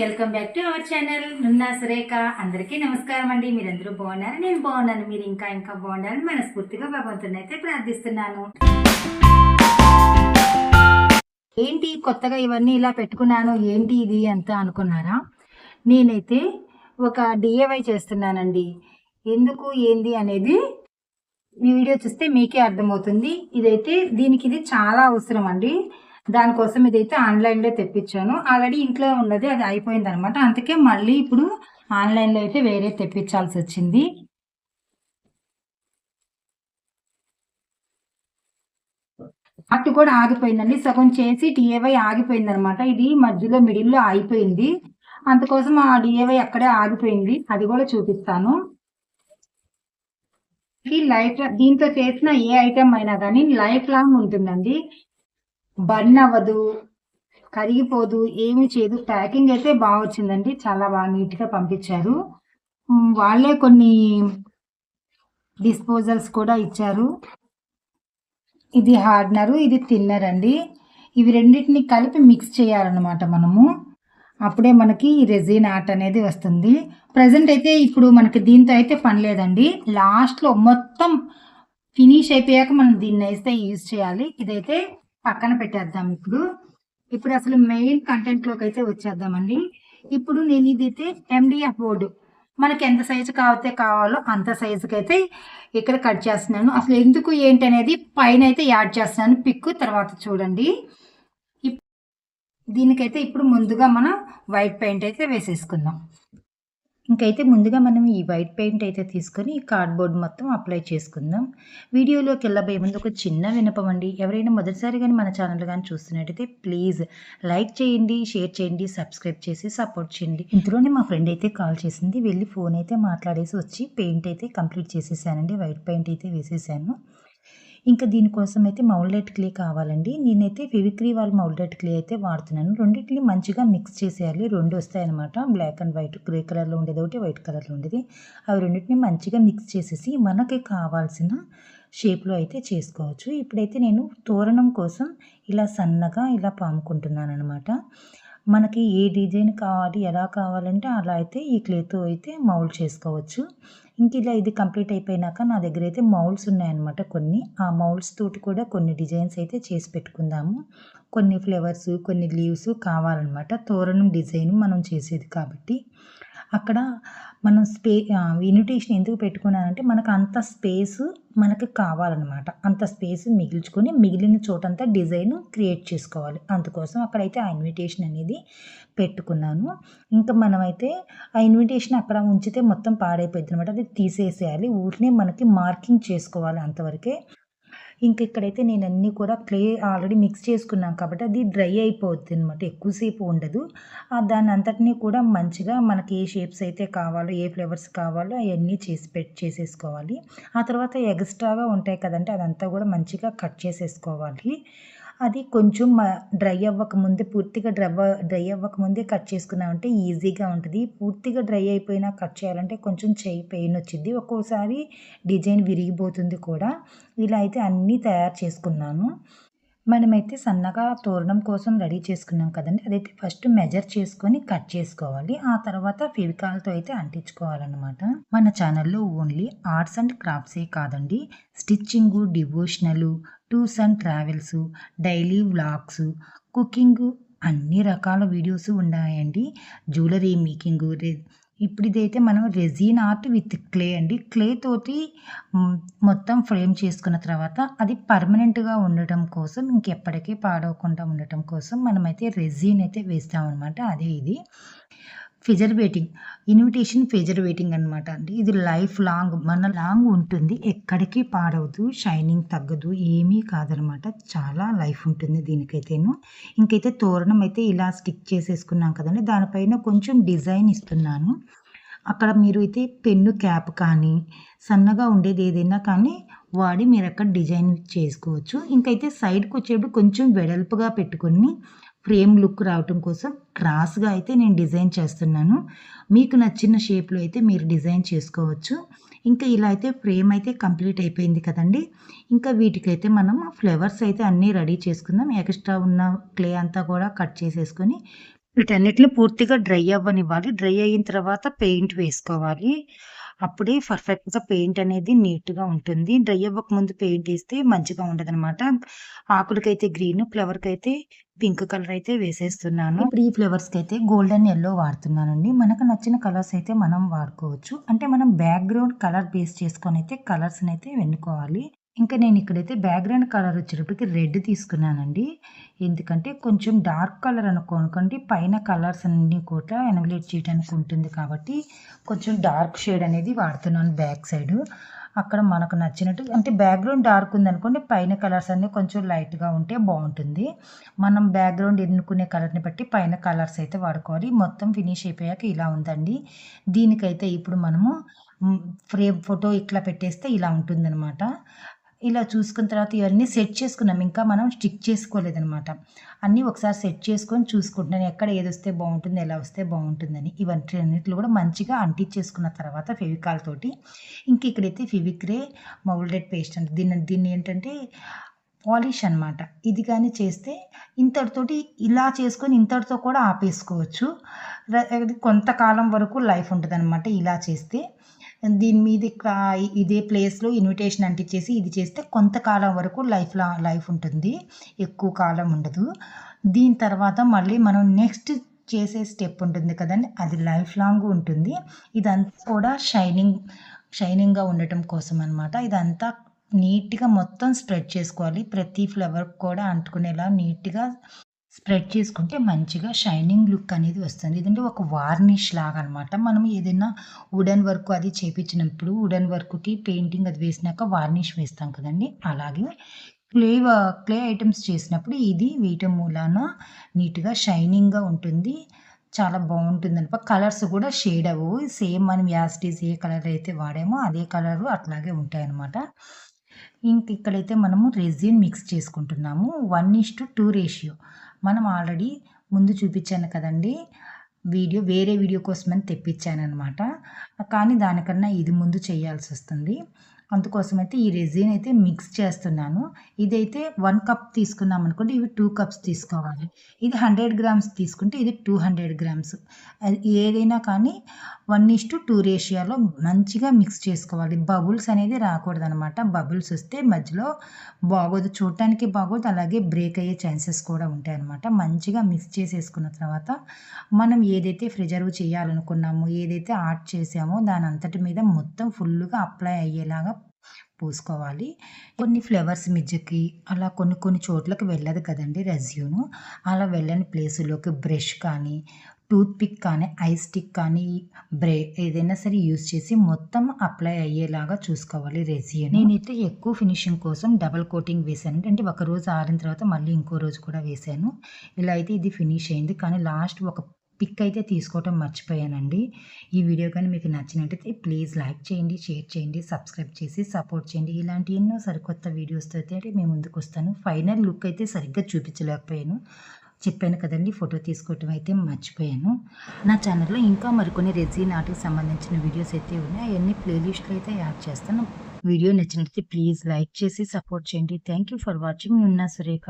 Welcome back to our channel. Nunna Surekha అందరికీ నమస్కారం అండి. మీరందరూ బాగున్నారు? నేను బాగున్నాను. మీరు ఇంకా ఇంకా బాగుండాలని మనస్ఫూర్తిగా భగవంతుని అయితే ప్రార్థిస్తున్నాను. ఏంటి కొత్తగా ఇవన్నీ ఇలా పెట్టుకున్నాను? ఏంటి ఇది అంత అనుకున్నారా? నేనైతే ఒక డిఏవై చేస్తున్నానండి. ఎందుకు ఏంది అనేది ఈ వీడియో చూస్తే మీకే అర్థమవుతుంది. ఇదైతే దీనికి ఇది చాలా అవసరం అండి. దానికోసం ఇదైతే ఆన్లైన్లో తెప్పించాను. ఆల్రెడీ ఇంట్లో ఉన్నది అది అయిపోయింది అనమాట అందుకే మళ్ళీ ఇప్పుడు ఆన్లైన్లో అయితే వేరే తెప్పించాల్సి వచ్చింది. అటు కూడా ఆగిపోయిందండి. సగం చేసి డిఏవై ఆగిపోయింది అనమాట ఇది మధ్యలో మిడిల్లో ఆగిపోయింది అందుకోసం ఆ డిఏవై అక్కడే ఆగిపోయింది. అది కూడా చూపిస్తాను. ఈ లైఫ్ దీంతో చేసిన ఏ ఐటమ్ అయినా కానీ లైఫ్ లాంగ్ ఉంటుందండి. బర్న్ అవ్వదు కరిగిపోదు ఏమి చేయదు. ప్యాకింగ్ అయితే బాగా వచ్చిందండి. చాలా బాగా నీట్గా పంపించారు. వాళ్ళే కొన్ని డిస్పోజల్స్ కూడా ఇచ్చారు. ఇది హార్డ్నరు ఇది థిన్నర్ అండి. ఇవి రెండింటిని కలిపి మిక్స్ చేయాలన్నమాట మనము. అప్పుడే మనకి రెజిన్ ఆర్ట్ అనేది వస్తుంది. ప్రజెంట్ అయితే ఇప్పుడు మనకి దీంతో అయితే పని లేదండి. లాస్ట్లో మొత్తం ఫినిష్ అయిపోయాక మనం దీన్ని అయితే యూజ్ చేయాలి. ఇదైతే పక్కన పెట్టేద్దాం ఇప్పుడు. ఇప్పుడు అసలు మెయిన్ కంటెంట్లోకి అయితే వచ్చేద్దామండి. ఇప్పుడు నేను ఇదైతే ఎండిఎఫ్ బోర్డు మనకి ఎంత సైజు కావతే కావాలో అంత సైజుకి అయితే ఇక్కడ కట్ చేస్తున్నాను. అసలు ఎందుకు ఏంటి అనేది పైన అయితే యాడ్ చేస్తున్నాను. పిక్ తర్వాత చూడండి. ఇప్- దీనికైతే ఇప్పుడు ముందుగా మనం వైట్ పెయింట్ అయితే వేసేసుకుందాం. ఇంకైతే ముందుగా మనం ఈ వైట్ పెయింట్ అయితే తీసుకొని ఈ కార్డ్బోర్డ్ మొత్తం అప్లై చేసుకుందాం. వీడియోలోకి వెళ్ళబోయే ముందు ఒక చిన్న వినపం అండి. ఎవరైనా మొదటిసారి కానీ మన ఛానల్ కానీ చూస్తున్నట్టయితే ప్లీజ్ లైక్ చేయండి షేర్ చేయండి సబ్స్క్రైబ్ చేసి సపోర్ట్ చేయండి. ఇంతలోనే మా ఫ్రెండ్ అయితే కాల్ చేసింది. వెళ్ళి ఫోన్ అయితే మాట్లాడేసి వచ్చి పెయింట్ అయితే కంప్లీట్ చేసేసానండి. వైట్ పెయింట్ అయితే వేసేసాను. ఇంకా దీనికోసం అయితే మౌల్డెట్ క్లే కావాలండి. నేనైతే ఫెవిక్రీ వాళ్ళ మౌల్డెట్ క్లే అయితే వాడుతున్నాను. రెండింటిని మంచిగా మిక్స్ చేసేయాలి. రెండు వస్తాయన్నమాట. బ్లాక్ అండ్ వైట్ గ్రే కలర్లో ఉండేది ఒకటి వైట్ కలర్లో ఉండేది. అవి రెండింటిని మంచిగా మిక్స్ చేసేసి మనకి కావాల్సిన షేప్లో అయితే చేసుకోవచ్చు. ఇప్పుడైతే నేను తోరణం కోసం ఇలా సన్నగా ఇలా పాముకుంటున్నాను అనమాట మనకి ఏ డిజైన్ కావాలి ఎలా కావాలంటే అలా అయితే ఈ క్లేతో అయితే మౌల్డ్ చేసుకోవచ్చు. ఇంక ఇలా ఇది కంప్లీట్ అయిపోయినాక నా దగ్గర అయితే మౌల్డ్స్ ఉన్నాయన్నమాట కొన్ని. ఆ మౌల్డ్స్ తోటి కూడా కొన్ని డిజైన్స్ అయితే చేసి పెట్టుకుందాము. కొన్ని ఫ్లవర్స్ కొన్ని లీవ్స్ కావాలన్నమాట. తోరణం డిజైన్ మనం చేసేది కాబట్టి. అక్కడ మనం స్పే ఇన్విటేషన్ ఎందుకు పెట్టుకున్నానంటే మనకు అంత స్పేస్ మనకి కావాలన్నమాట. అంత స్పేస్ మిగిల్చుకొని మిగిలిన చోటంతా డిజైన్ క్రియేట్ చేసుకోవాలి. అందుకోసం అక్కడైతే ఆ ఇన్విటేషన్ అనేది పెట్టుకున్నాను. ఇంకా మనమైతే ఆ ఇన్విటేషన్ అక్కడ ఉంచితే మొత్తం పాడైపోయింది అనమాట అది తీసేసేయాలి. ఊరినే మనకి మార్కింగ్ చేసుకోవాలి అంతవరకే. ఇంక ఇక్కడైతే నేను అన్నీ కూడా క్లే ఆల్రెడీ మిక్స్ చేసుకున్నాను కాబట్టి అది డ్రై అయిపోద్ది అనమాట ఎక్కువసేపు ఉండదు. దాని అంతటినీ కూడా మంచిగా మనకి ఏ షేప్స్ అయితే కావాలో ఏ ఫ్లేవర్స్ కావాలో అవన్నీ చేసి పెట్టి చేసేసుకోవాలి. ఆ తర్వాత ఎక్స్ట్రాగా ఉంటాయి కదంటే అదంతా కూడా మంచిగా కట్ చేసేసుకోవాలి. అది కొంచెం డ్రై అవ్వకముందే పూర్తిగా డ్రై డ్రై అవ్వకముందే కట్ చేసుకున్నామంటే ఈజీగా ఉంటుంది. పూర్తిగా డ్రై అయిపోయినా కట్ చేయాలంటే కొంచెం చేయి పెయిన్ వచ్చింది ఒక్కోసారి డిజైన్ విరిగిపోతుంది కూడా. ఇలా అయితే అన్నీ తయారు చేసుకున్నాను. మనమైతే సన్నగా తోరణం కోసం రెడీ చేసుకున్నాం కదండి. అదైతే ఫస్ట్ మెజర్ చేసుకొని కట్ చేసుకోవాలి. ఆ తర్వాత ఫెవికాల్తో అయితే అంటించుకోవాలన్నమాట. మన ఛానల్లో ఓన్లీ ఆర్ట్స్ అండ్ క్రాఫ్ట్సే కాదండి. Stitching devotional tours and travels daily vlogs cooking అన్ని రకాల వీడియోస్ ఉన్నాయండి. జ్యువెలరీ మేకింగ్ ఇప్పుడు ఇదైతే మనం రెజీన్ ఆర్ట్ విత్ క్లే అండి. క్లే తోటి మొత్తం ఫ్రేమ్ చేసుకున్న తర్వాత అది పర్మనెంట్గా ఉండటం కోసం ఇంకెప్పటికీ పాడవకుండా ఉండటం కోసం మనమైతే రెజీన్ అయితే వేస్తామన్నమాట. అదే ఇది. ఫిజర్ వెయిటింగ్ ఇన్విటేషన్ ఫిజర్ వెయిటింగ్ అనమాట అండి. ఇది లైఫ్ లాంగ్ మన లాంగ్ ఉంటుంది. ఎక్కడికి పాడవదు షైనింగ్ తగ్గదు ఏమీ కాదనమాట చాలా లైఫ్ ఉంటుంది దీనికైతేను. ఇంకైతే తోరణం అయితే ఇలా స్టిక్ చేసేసుకున్నాం కదండి. దానిపైన కొంచెం డిజైన్ ఇస్తున్నాను. అక్కడ మీరు అయితే పెన్ను క్యాప్ కానీ సన్నగా ఉండేది ఏదైనా కానీ వాడి మీరు అక్కడ డిజైన్ చేసుకోవచ్చు. ఇంకైతే సైడ్కి వచ్చేప్పుడు కొంచెం వెడల్పుగా పెట్టుకొని ఫ్రేమ్ లుక్ రావటం కోసం క్రాస్గా అయితే నేను డిజైన్ చేస్తున్నాను. మీకు నచ్చిన షేప్లో అయితే మీరు డిజైన్ చేసుకోవచ్చు. ఇంకా ఇలా అయితే ఫ్రేమ్ అయితే కంప్లీట్ అయిపోయింది కదండి. ఇంకా వీటికైతే మనం ఫ్లవర్స్ అయితే అన్నీ రెడీ చేసుకుందాం. ఎక్స్ట్రా ఉన్న క్లే అంతా కూడా కట్ చేసేసుకొని వీటన్నిటిని పూర్తిగా డ్రై అవ్వనివ్వాలి. డ్రై అయిన తర్వాత పెయింట్ వేసుకోవాలి. అప్పుడే పర్ఫెక్ట్గా పెయింట్ అనేది నీట్గా ఉంటుంది. డ్రై అవ్వక ముందు పెయింట్ వేస్తే మంచిగా ఉండదు అనమాట ఆకులకైతే గ్రీన్ ఫ్లవర్కి అయితే పింక్ కలర్ అయితే వేసేస్తున్నాను. ఇప్పుడు ఈ ఫ్లవర్స్కి అయితే గోల్డెన్ ఎల్లో వాడుతున్నానండి. మనకు నచ్చిన కలర్స్ అయితే మనం వాడుకోవచ్చు. అంటే మనం బ్యాక్గ్రౌండ్ కలర్ బేస్ చేసుకొని అయితే కలర్స్ని అయితే వెన్నుకోవాలి ఇంకా నేను ఇక్కడైతే బ్యాక్గ్రౌండ్ కలర్ వచ్చేటప్పటికి రెడ్ తీసుకున్నానండి. ఎందుకంటే కొంచెం డార్క్ కలర్ అనుకోనుకోండి పైన కలర్స్ అన్ని కూడా ఎనవలేట్ చేయడానికి ఉంటుంది కాబట్టి కొంచెం డార్క్ షేడ్ అనేది వాడుతున్నాను బ్యాక్ సైడ్. అక్కడ మనకు నచ్చినట్టు అంటే బ్యాక్గ్రౌండ్ డార్క్ ఉందనుకోండి పైన కలర్స్ అన్నీ కొంచెం లైట్గా ఉంటే బాగుంటుంది. మనం బ్యాక్గ్రౌండ్ ఎన్నుకునే కలర్ని బట్టి పైన కలర్స్ అయితే వాడుకోవాలి. మొత్తం ఫినిష్ అయిపోయాక ఇలా ఉందండి. దీనికైతే ఇప్పుడు మనము ఫ్రేమ్ ఫోటో ఇట్లా పెట్టేస్తే ఇలా ఉంటుందన్నమాట. ఇలా చూసుకున్న తర్వాత ఇవన్నీ సెట్ చేసుకున్నాం. ఇంకా మనం స్టిక్ చేసుకోలేదనమాట అన్నీ ఒకసారి సెట్ చేసుకొని చూసుకుంటున్నాను. ఎక్కడ ఏది వస్తే బాగుంటుంది ఎలా వస్తే బాగుంటుందని. ఇవన్నీ అన్నింటిలో కూడా మంచిగా అంటించేసుకున్న తర్వాత ఫెవికాల్ తోటి. ఇంక ఇక్కడైతే ఫివిక్రే మౌల్డెడ్ పేస్ట్ అంటే. దీన్ని దీన్ని ఏంటంటే పాలిష్ అనమాట ఇది కానీ చేస్తే ఇంతటితోటి ఇలా చేసుకొని ఇంతటితో కూడా ఆపేసుకోవచ్చు. కొంతకాలం వరకు లైఫ్ ఉంటుంది అనమాట ఇలా చేస్తే. దీని మీద ఇదే ప్లేస్లో ఇన్విటేషన్ అంటించేసి ఇది చేస్తే కొంతకాలం వరకు లైఫ్ లా లైఫ్ ఉంటుంది. ఎక్కువ కాలం ఉండదు. దీని తర్వాత మళ్ళీ మనం నెక్స్ట్ చేసే స్టెప్ ఉంటుంది కదండి. అది లైఫ్ లాంగ్ ఉంటుంది. ఇదంతా కూడా షైనింగ్ షైనింగ్గా ఉండటం కోసం అనమాట ఇదంతా నీట్గా మొత్తం స్ప్రెడ్ చేసుకోవాలి. ప్రతి ఫ్లవర్ కూడా అంటుకునేలా నీట్గా స్ప్రెడ్ చేసుకుంటే మంచిగా షైనింగ్ లుక్ అనేది వస్తుంది. ఇదంటే ఒక వార్నిష్ లాగా అనమాట మనం ఏదైనా వుడెన్ వర్క్ అది చేపించినప్పుడు వుడెన్ వర్క్కి పెయింటింగ్ అది వేసినాక వార్నిష్ వేస్తాం కదండి. అలాగే క్లే క్లే ఐటమ్స్ చేసినప్పుడు ఇది వీటి మూలాన నీట్గా షైనింగ్గా ఉంటుంది. చాలా బాగుంటుంది అనమాట కలర్స్ కూడా షేడ్ అవ్వవు సేమ్ మనం యాస్టీస్ ఏ కలర్ అయితే వాడామో అదే కలరు అట్లాగే ఉంటాయన్నమాట. ఇంక ఇక్కడైతే మనము రెజిన్ మిక్స్ చేసుకుంటున్నాము. One is to two ratio. మనం ఆల్రెడీ ముందు చూపించాను కదండి వీడియో వేరే వీడియో కోసమని తెప్పించాను అనమాట కానీ దానికన్నా ఇది ముందు చేయాల్సి వస్తుంది అందుకోసం అయితే ఈ రెజిన్ అయితే మిక్స్ చేస్తున్నాను. ఇదైతే వన్ కప్ తీసుకున్నాం అనుకోండి ఇవి టూ కప్స్ తీసుకోవాలి. ఇది హండ్రెడ్ గ్రామ్స్ తీసుకుంటే ఇది టూ హండ్రెడ్ గ్రామ్స్ ఏదైనా కానీ వన్ ఇస్ టు టూ రేషియాలో మంచిగా మిక్స్ చేసుకోవాలి. బబుల్స్ అనేది రాకూడదు అనమాట బబుల్స్ వస్తే మధ్యలో బాగోదు చూడటానికి బాగోదు అలాగే బ్రేక్ అయ్యే ఛాన్సెస్ కూడా ఉంటాయి అనమాట మంచిగా మిక్స్ చేసేసుకున్న తర్వాత మనం ఏదైతే ప్రిజర్వ్ చేయాలనుకున్నామో ఏదైతే ఆర్ట్ చేసామో దాని అంతటి మీద మొత్తం ఫుల్గా అప్లై అయ్యేలాగా పూసుకోవాలి. కొన్ని ఫ్లవర్స్ మిజ్జకి అలా కొన్ని కొన్ని చోట్లకి వెళ్ళదు కదండి రెజ్యూను. అలా వెళ్ళని ప్లేసులోకి బ్రష్ కానీ టూత్ పిక్ కానీ ఐ స్టిక్ కానీ బ్రే ఏదైనా సరే యూజ్ చేసి మొత్తం అప్లై అయ్యేలాగా చూసుకోవాలి రెజియన్. నేనైతే ఎక్కువ ఫినిషింగ్ కోసం డబల్ కోటింగ్ వేసాను అంటే ఒక రోజు ఆరిన తర్వాత మళ్ళీ ఇంకో రోజు కూడా వేసాను ఇలా అయితే ఇది ఫినిష్ అయింది. కానీ లాస్ట్ ఒక పిక్ అయితే తీసుకోవటం మర్చిపోయానండి. ఈ వీడియో కానీ మీకు నచ్చినట్టయితే ప్లీజ్ లైక్ చేయండి షేర్ చేయండి సబ్స్క్రైబ్ చేసి సపోర్ట్ చేయండి. ఇలాంటి ఎన్నో సరికొత్త వీడియోస్తో అయితే మేము ముందుకు వస్తాను. ఫైనల్ లుక్ అయితే సరిగ్గా చూపించలేకపోయాను. చెప్పాను కదండి ఫోటో తీసుకోవటం అయితే మర్చిపోయాను. నా ఛానల్లో ఇంకా మరికొన్ని రెజీ నాటికి సంబంధించిన వీడియోస్ అయితే ఉన్నాయి. అవన్నీ ప్లేలిస్ట్లో అయితే యాడ్ చేస్తాను. వీడియో నచ్చినట్లయితే ప్లీజ్ లైక్ చేసి సపోర్ట్ చేయండి. Thank you for watching. ఉన్న సురేఖ.